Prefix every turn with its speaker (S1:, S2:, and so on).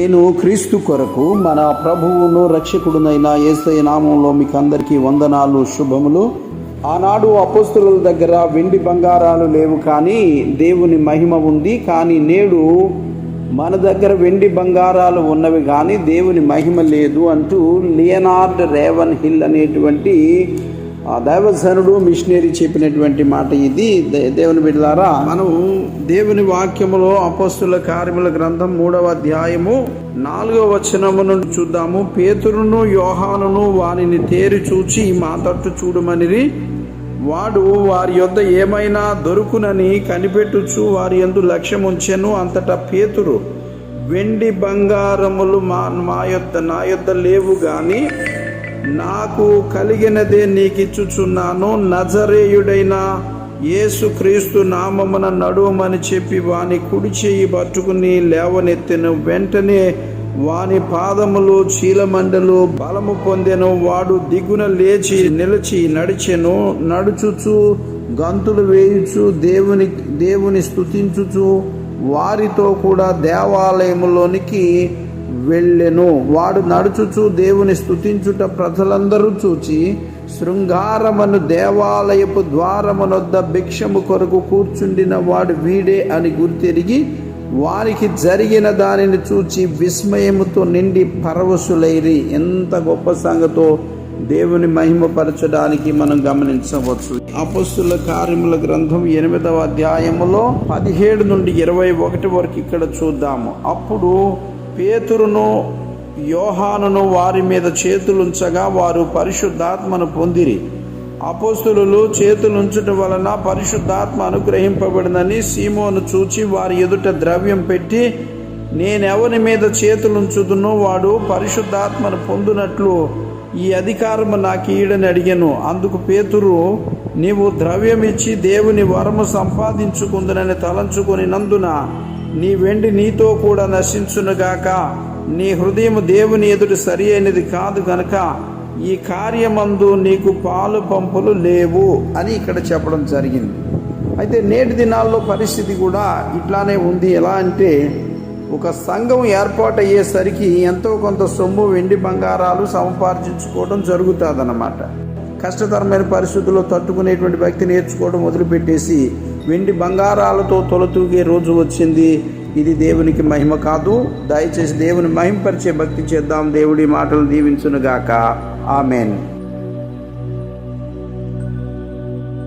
S1: నేను క్రీస్తు కొరకు మన ప్రభువును రక్షకుడునైన యేసయ్య నామంలో మీకు అందరికీ వందనాలు శుభములు. ఆనాడు అపోస్తుల దగ్గర వెండి బంగారాలు లేవు కానీ దేవుని మహిమ ఉంది. కానీ నేడు మన దగ్గర వెండి బంగారాలు ఉన్నవి కానీ దేవుని మహిమ లేదు అంటూ లియనార్డ్ రేవన్ హిల్ అనేటువంటి ఆ దైవజనుడు మిషనరీ చెప్పినటువంటి మాట ఇది. దే- దేవుని బిడ్డలారా మనం దేవుని వాక్యములో అపస్తుల కార్యముల గ్రంథం మూడవ అధ్యాయము నాలుగవ వచనము నుండి చూద్దాము. పేతురును యోహానును వారిని తేరి చూచి మా తట్టు చూడమనిరి. వాడు వారి యొద్ద ఏమైనా దొరుకునని కనిపెట్టుచు వారి ఎందు లక్ష్యం ఉంచెను అంతటా పేతురు. వెండి బంగారములు మా మా యొద్ద నా యొద్ద లేవు కానీ నాకు కలిగినదే నీకిచ్చుచున్నాను నజరేయుడైన యేసుక్రీస్తు నామమున నడువమని చెప్పి వాని కుడి చేయి పట్టుకుని లేవనెత్తెను. వెంటనే వాని పాదములు చీలమండలు బలము పొందెను. వాడు దిగున లేచి నిలిచి నడిచెను. నడుచుచు గంతులు వేయుచు దేవుని దేవుని స్తుతించుచు వారితో కూడా దేవాలయములోనికి వెళ్ళెను. వాడు నడుచుచు దేవుని స్థుతించుట ప్రజలందరూ చూచి శృంగారమను దేవాలయపు ద్వారమునొద్ద భిక్షము కొరకు కూర్చుండిన వాడు వీడే అని గుర్తిరిగి వారికి జరిగిన దానిని చూచి విస్మయముతో నిండి పరవశులైరి. ఎంత గొప్ప సంగతో దేవుని మహిమపరచడానికి మనం గమనించవచ్చు. అపస్సుల కార్యముల గ్రంథం ఎనిమిదవ అధ్యాయములో పదిహేడు నుండి ఇరవై ఒకటి వరకు ఇక్కడ చూద్దాము. అప్పుడు పేతురును యోహానును వారి మీద చేతులుంచగా వారు పరిశుద్ధాత్మను పొందిరి. అపోస్తులు చేతులుంచుట వలన పరిశుద్ధాత్మ అనుగ్రహింపబడినని సీమోను చూచి వారి ఎదుట ద్రవ్యం పెట్టి నేనెవని మీద చేతులుంచుదునో వాడు పరిశుద్ధాత్మను పొందునట్లు ఈ అధికారము నాకు ఈడని అడిగాను. అందుకు పేతురు నీవు ద్రవ్యం ఇచ్చి దేవుని వరము సంపాదించుకుందునని తలంచుకొని నందున నీ వెండి నీతో కూడా నశించునుగాక. నీ హృదయం దేవుని ఎదుటి సరి అయినది కాదు గనక ఈ కార్యమందు నీకు పాలు పంపులు లేవు అని ఇక్కడ చెప్పడం జరిగింది. అయితే నేటి దినాల్లో పరిస్థితి కూడా ఇట్లానే ఉంది. ఎలా అంటే ఒక సంఘం ఏర్పాటు అయ్యేసరికి ఎంతో కొంత సొమ్ము వెండి బంగారాలు సముపార్జించుకోవడం జరుగుతుందన్నమాట. కష్టతరమైన పరిస్థితుల్లో తట్టుకునేటువంటి వ్యక్తి నేర్చుకోవడం మొదలుపెట్టేసి వెండి బంగారాలతో తొలతూగే రోజు వచ్చింది. ఇది దేవునికి మహిమ కాదు. దయచేసి దేవుని మహింపరిచే భక్తి చేద్దాం. దేవుడి మాటలు దీవించునుగాక. ఆమెన్.